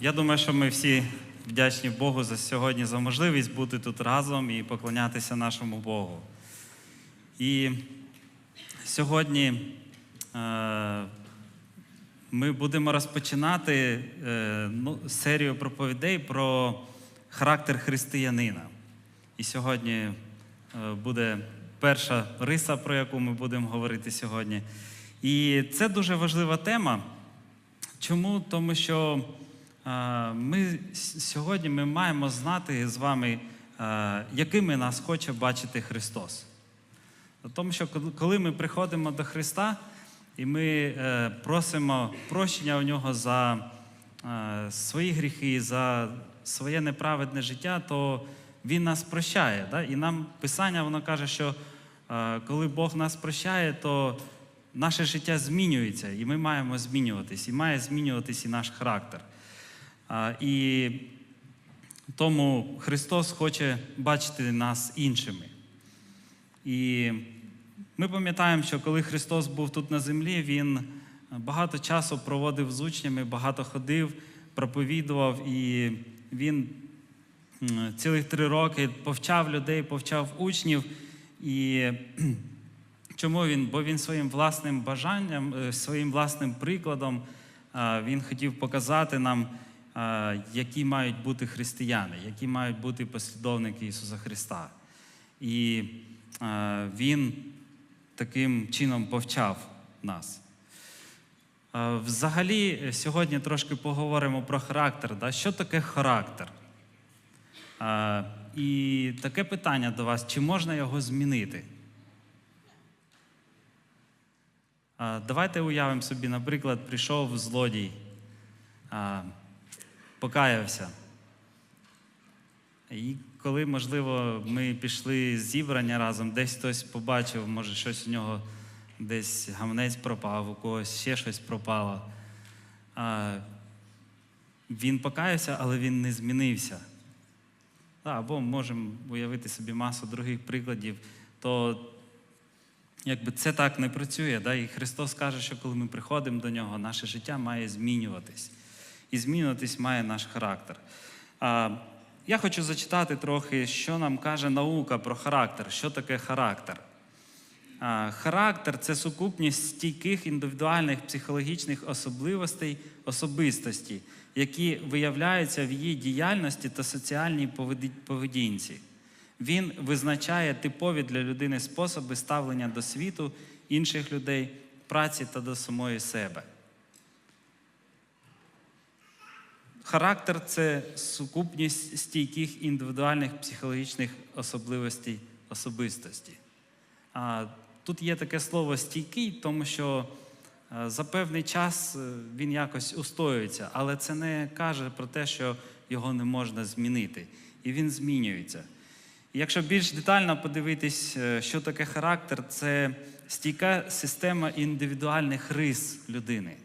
Я думаю, що ми всі вдячні Богу за сьогодні за можливість бути тут разом і поклонятися нашому Богу. І сьогодні е, ми будемо розпочинати е, ну, серію проповідей про характер християнина. І сьогодні е, буде перша риса, про яку ми будемо говорити сьогодні. І це дуже важлива тема. Чому? Тому що е, ми сьогодні ми маємо знати з вами, е, якими нас хоче бачити Христос. Тому що коли- ми приходимо до Христа і ми е, просимо прощення у нього за свої гріхи, за своє неправедне життя, то Він нас прощає. І нам Писання воно каже, що коли Бог нас прощає, то наше життя змінюється, і ми маємо змінюватись, і має змінюватись і наш характер. І тому Христос хоче бачити нас іншими. І ми пам'ятаємо, що коли Христос був тут на землі, Він багато часу проводив з учнями, багато ходив, проповідував, і Він цілих три роки повчав людей, повчав учнів. І чому він? Бо він своїм власним бажанням, е, своїм власним прикладом він хотів показати нам, які мають бути християни, які мають бути послідовники Ісуса Христа. І е, він таким чином повчав нас. Е, Взагалі, е, сьогодні трошки поговоримо про характер. Да? Що таке характер? Е, І таке питання до вас: чи можна його змінити? Е, Давайте уявимо собі, наприклад, прийшов злодій, покаявся. І коли, можливо, ми пішли з зібрання разом, десь хтось побачив, може, щось у нього десь гамнець пропав, у когось ще щось пропало. Він покаявся, але він не змінився. Або можемо уявити собі масу других прикладів, то якби це так не працює. Да? І Христос каже, що коли ми приходимо до нього, наше життя має змінюватись. І змінюватись має наш характер. А, я хочу зачитати трохи, що нам каже наука про характер. Що таке характер? А, Характер це сукупність стійких індивідуальних психологічних особливостей особистості, які виявляються в її діяльності та соціальній поведінці. Він визначає типові для людини способи ставлення до світу, інших людей, праці та до самої себе. Характер це сукупність стійких індивідуальних психологічних особливостей особистості. Тут є таке слово стійкий, тому що е, за певний час е, він якось устоюється, але це не каже про те, що його не можна змінити. І він змінюється. Якщо більш детально подивитись, е, що таке характер, це стійка система індивідуальних рис людини.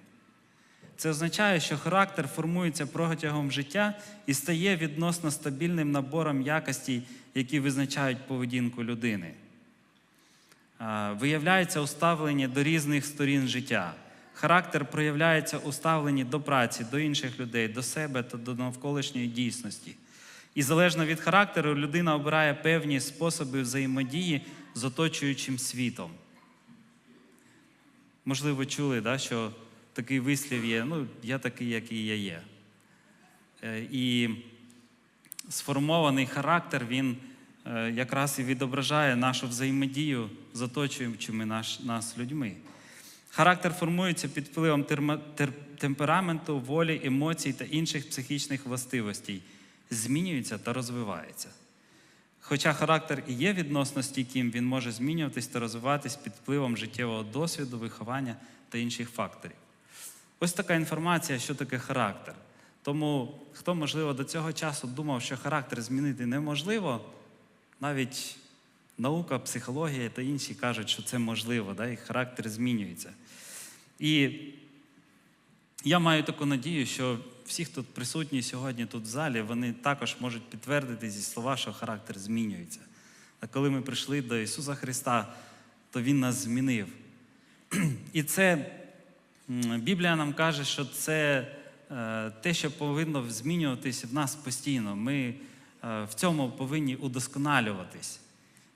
Це означає, що характер формується протягом життя і стає відносно стабільним набором якостей, які визначають поведінку людини. Виявляється у ставленні до різних сторін життя. Характер проявляється у ставленні до праці, до інших людей, до себе та до навколишньої дійсності. І залежно від характеру, людина обирає певні способи взаємодії з оточуючим світом. Можливо, чули, да, що такий вислів є, ну, я такий, який я є. Е, І сформований характер, він е, якраз і відображає нашу взаємодію з оточуючими наш, нас людьми. Характер формується під впливом терма- тер- темпераменту, волі, емоцій та інших психічних властивостей, змінюється та розвивається. Хоча характер і є відносно стійким, він може змінюватись та розвиватись під впливом життєвого досвіду, виховання та інших факторів. Ось така інформація, що таке характер. Тому хто, можливо, до цього часу думав, що характер змінити неможливо, навіть наука, психологія та інші кажуть, що це можливо, да, і характер змінюється. І я маю таку надію, що всі, хто присутні сьогодні тут в залі, вони також можуть підтвердити зі слова, що характер змінюється. А коли ми прийшли до Ісуса Христа, то Він нас змінив. І це Біблія нам каже, що це е, те, що повинно змінюватись в нас постійно. Ми е, в цьому повинні удосконалюватись.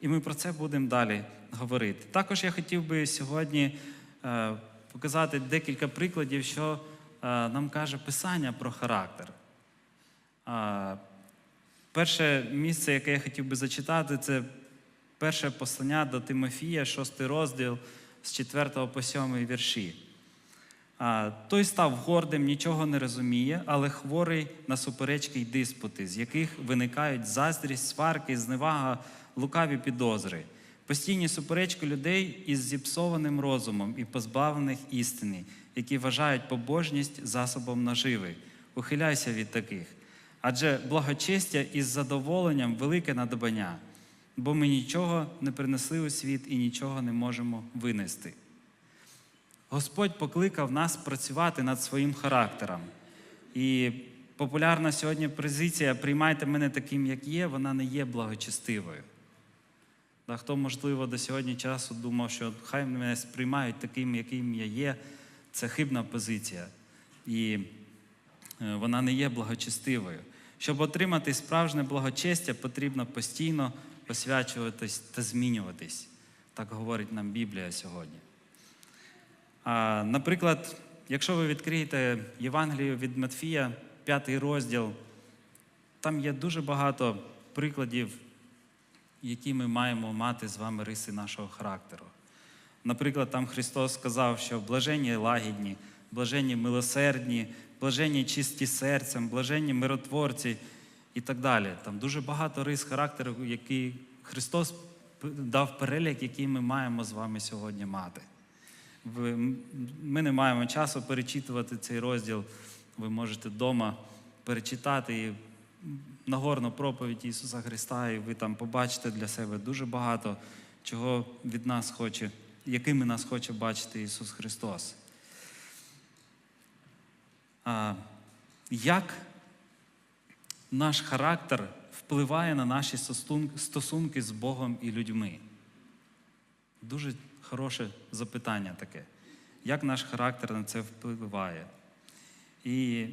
І ми про це будемо далі говорити. Також я хотів би сьогодні е, показати декілька прикладів, що нам каже Писання про характер. Перше місце, яке я хотів би зачитати, це перше послання до Тимофія, шостий розділ з 4 по 7 вірші. Той став гордим, нічого не розуміє, але хворий на суперечки й диспути, з яких виникають заздрість, сварки, зневага, лукаві підозри, постійні суперечки людей із зіпсованим розумом і позбавлених істини, які вважають побожність засобом наживи. Ухиляйся від таких. Адже благочестя із задоволенням велике надбання, бо ми нічого не принесли у світ і нічого не можемо винести. Господь покликав нас працювати над своїм характером. І популярна сьогодні позиція приймайте мене таким, як є, вона не є благочестивою. Та Хто, можливо, до сьогодні часу думав, що хай мене сприймають таким, яким я є, це хибна позиція. І е, вона не є благочестивою. Щоб отримати справжнє благочестя, потрібно постійно освячуватись та змінюватись. Так говорить нам Біблія сьогодні. А, Наприклад, якщо ви відкриєте Євангелію від Матфія, п'ятий розділ, там є дуже багато прикладів, які ми маємо мати з вами риси нашого характеру. Наприклад, там Христос сказав, що блаженні лагідні, блаженні милосердні, блаженні чисті серцем, блаженні миротворці і так далі. Там дуже багато рис характеру, які Христос дав перелік, який ми маємо з вами сьогодні мати. Ми не маємо часу перечитувати цей розділ. Ви можете вдома перечитати і Нагорну проповідь Ісуса Христа, і ви там побачите для себе дуже багато, чого від нас хоче, якими нас хоче бачити Ісус Христос. А, як наш характер впливає на наші стосунки з Богом і людьми? Дуже хороше запитання таке. Як наш характер на це впливає? І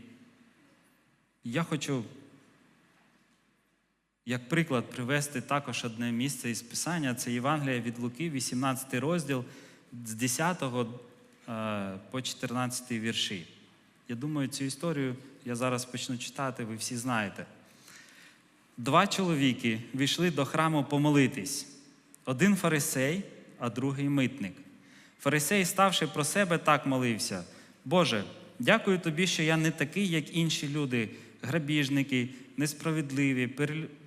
я хочу, як приклад, привести також одне місце із Писання. Це Євангелія від Луки, 18 розділ з 10 е, по 14 вірші. Я думаю, цю історію я зараз почну читати, ви всі знаєте. Два чоловіки війшли до храму помолитись: один фарисей, а другий митник. Фарисей, ставши про себе, так молився: Боже, дякую тобі, що я не такий, як інші люди, грабіжники, несправедливі,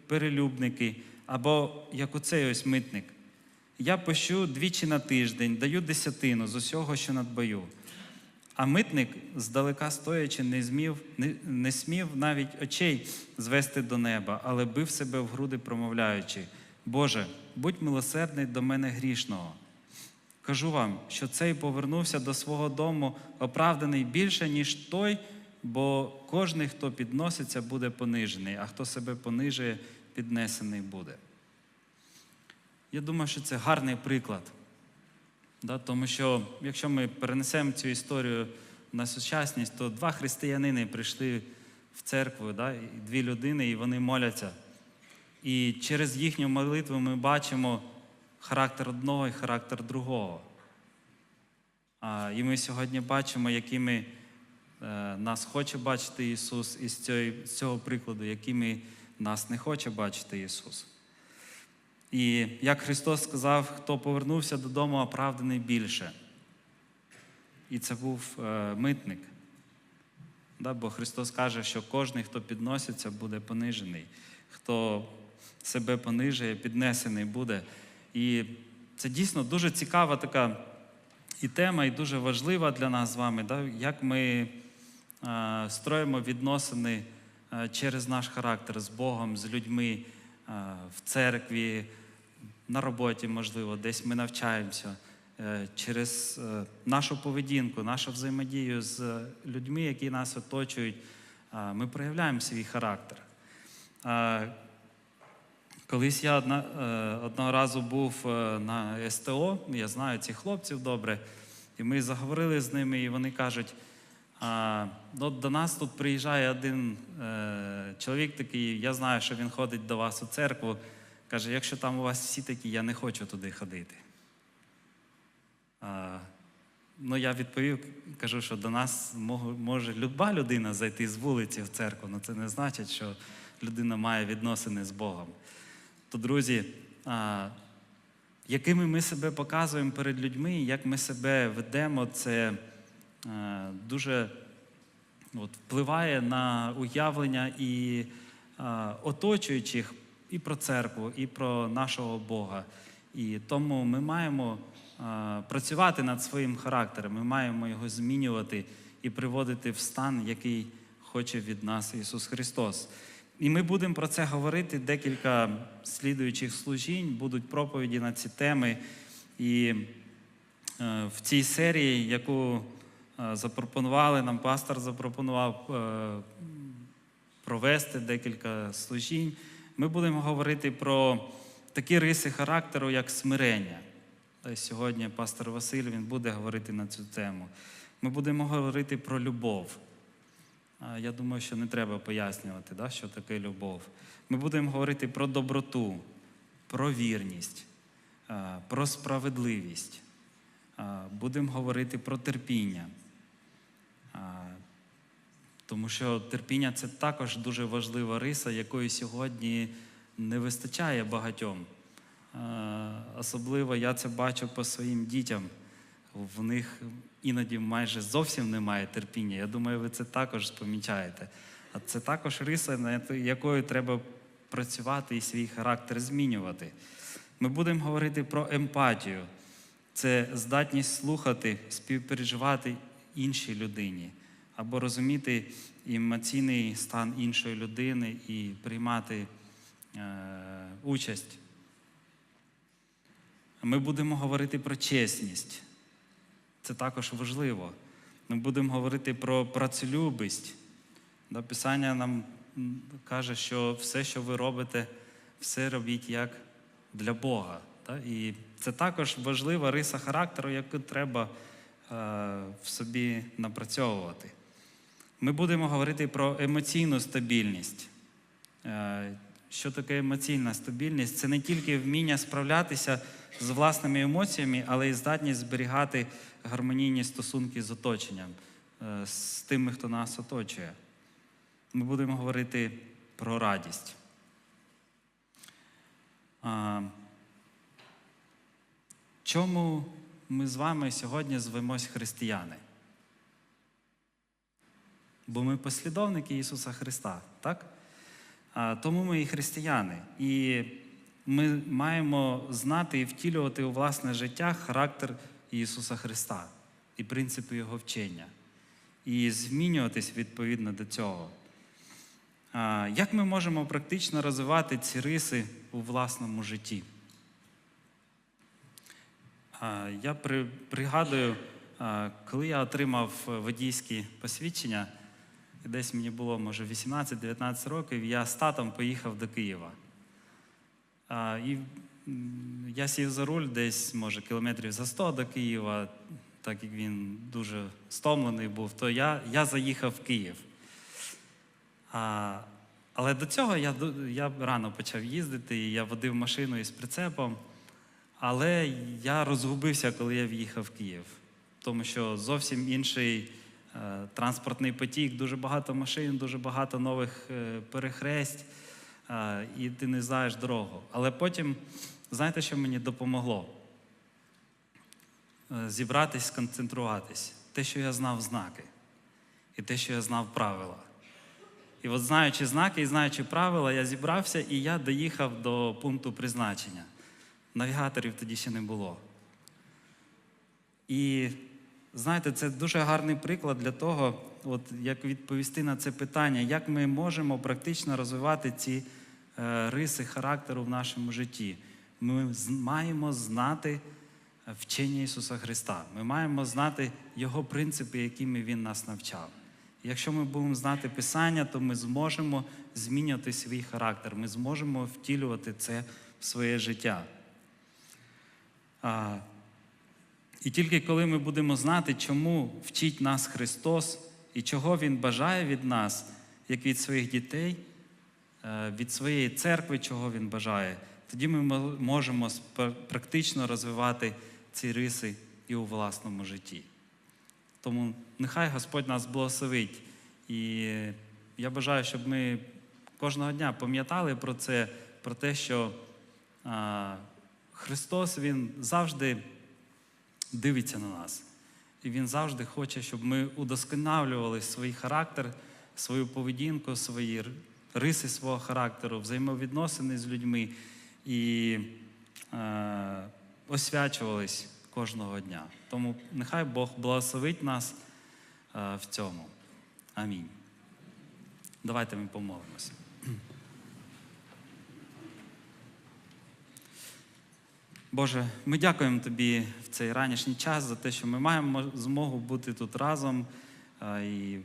перелюбники, або як оцей ось митник. Я пощу двічі на тиждень, даю десятину з усього, що надбаю. А митник, здалека стоячи, не, змів, не, не смів навіть очей звести до неба, але бив себе в груди, промовляючи: Боже, будь милосердний до мене грішного. Кажу вам, що цей повернувся до свого дому оправданий більше, ніж той, бо кожний, хто підноситься, буде понижений, а хто себе понижує, піднесений буде. Я думаю, що це гарний приклад. Да, тому що якщо ми перенесемо цю історію на сучасність, то два християнини прийшли в церкву, да, і дві людини, і вони моляться. І через їхню молитву ми бачимо характер одного і характер другого. А, і ми сьогодні бачимо, якими е, нас хоче бачити Ісус, і цього, з цього прикладу, якими нас не хоче бачити Ісус. І як Христос сказав, хто повернувся додому, оправданий більше. І це був е, митник. Да, бо Христос каже, що кожен, хто підноситься, буде понижений. Хто себе понижує, піднесений буде. І це дійсно дуже цікава така і тема, і дуже важлива для нас з вами, да, як ми е, строїмо відносини через наш характер з Богом, з людьми е, в церкві, на роботі, можливо, десь ми навчаємося. е, Через е, нашу поведінку, нашу взаємодію з людьми, які нас оточують, е, ми проявляємо свій характер. Е, Колись я е, одного разу був е, на СТО, я знаю цих хлопців добре, і ми заговорили з ними, і вони кажуть: А, от до нас тут приїжджає один е, чоловік такий, я знаю, що він ходить до вас у церкву. Каже, якщо там у вас всі такі, я не хочу туди ходити. А, ну, я відповів, кажу, що до нас може люба людина зайти з вулиці в церкву, але це не значить, що людина має відносини з Богом. То, друзі, а, якими ми себе показуємо перед людьми, як ми себе ведемо, це дуже от, впливає на уявлення і е, оточуючих і про церкву, і про нашого Бога. І тому ми маємо е, працювати над своїм характером, ми маємо його змінювати і приводити в стан, який хоче від нас Ісус Христос. І ми будемо про це говорити декілька слідуючих служінь, будуть проповіді на ці теми. І е, в цій серії, яку е, запропонували, нам пастор запропонував е, провести декілька служінь, ми будемо говорити про такі риси характеру, як смирення. Сьогодні пастор Василь він буде говорити на цю тему. Ми будемо говорити про любов. Я думаю, що не треба пояснювати, да, що таке любов. Ми будемо говорити про доброту, про вірність, про справедливість. Будемо говорити про терпіння. Тому що терпіння це також дуже важлива риса, якої сьогодні не вистачає багатьом. Е, Особливо я це бачу по своїм дітям. В них іноді майже зовсім немає терпіння. Я думаю, ви це також помічаєте. А це також риса, над якою треба працювати і свій характер змінювати. Ми будемо говорити про емпатію. Це здатність слухати, співпереживати іншій людині або розуміти емоційний стан іншої людини і приймати е, участь. Ми будемо говорити про чесність. Це також важливо. Ми будемо говорити про працелюбість. Писання нам каже, що все, що ви робите, все робіть як для Бога. І це також важлива риса характеру, яку треба е, в собі напрацьовувати. Ми будемо говорити про емоційну стабільність. Е, Що таке емоційна стабільність? Це не тільки вміння справлятися з власними емоціями, але й здатність зберігати гармонійні стосунки з оточенням, е, з тими, хто нас оточує. Ми будемо говорити про радість. Чому ми з вами сьогодні звемось християни? Бо ми послідовники Ісуса Христа, так? Тому ми і християни. І ми маємо знати і втілювати у власне життя характер Ісуса Христа і принципи Його вчення, і змінюватись відповідно до цього. Як ми можемо практично розвивати ці риси у власному житті? Я при, пригадую, коли я отримав водійські посвідчення, десь мені було, може, 18-19 років, я з татом поїхав до Києва. А, І я сів за руль десь, може, кілометрів за 100 до Києва, так як він дуже стомлений був, то я, я заїхав в Київ. А, але до цього я, я рано почав їздити, і я водив машину із прицепом. Але я розгубився, коли я в'їхав в Київ, тому що зовсім інший транспортний потік, дуже багато машин, дуже багато нових е, перехресть, е, і ти не знаєш дорогу. Але потім, знаєте, що мені допомогло? Е, зібратись, сконцентруватись. Те, що я знав знаки, і те, що я знав правила. І от знаючи знаки і знаючи правила, я зібрався і я доїхав до пункту призначення. Навігаторів тоді ще не було. І знаєте, це дуже гарний приклад для того, от, як відповісти на це питання, як ми можемо практично розвивати ці е, риси характеру в нашому житті. Ми маємо знати е, вчення Ісуса Христа. Ми маємо знати Його принципи, якими Він нас навчав. Якщо ми будемо знати Писання, то ми зможемо змінювати свій характер, ми зможемо втілювати це в своє життя. І тільки коли ми будемо знати, чому вчить нас Христос і чого Він бажає від нас, як від своїх дітей, е, від своєї церкви, чого Він бажає, тоді ми можемо практично розвивати ці риси і у власному житті. Тому нехай Господь нас благословить. І я бажаю, щоб ми кожного дня пам'ятали про це, про те, що Христос Він завжди дивиться на нас. І Він завжди хоче, щоб ми удосконалювали свій характер, свою поведінку, свої риси свого характеру, взаємовідносини з людьми і е, освячувались кожного дня. Тому нехай Бог благословить нас е, в цьому. Амінь. Давайте ми помолимося. Боже, ми дякуємо Тобі в цей ранішній час за те, що ми маємо змогу бути тут разом і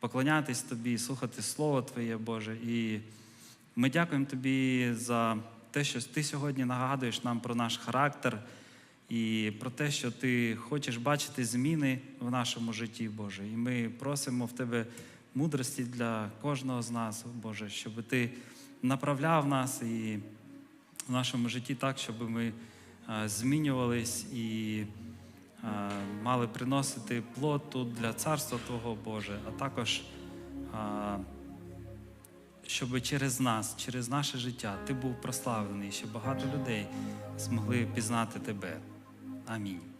поклонятись Тобі, слухати Слово Твоє, Боже. І ми дякуємо Тобі за те, що Ти сьогодні нагадуєш нам про наш характер і про те, що Ти хочеш бачити зміни в нашому житті, Боже. І ми просимо в Тебе мудрості для кожного з нас, Боже, щоб Ти направляв нас і в нашому житті так, щоб ми е, змінювались і е, мали приносити плод тут для царства Твого Боже, а також е, щоб через нас, через наше життя Ти був прославлений, щоб багато людей змогли пізнати Тебе. Амінь.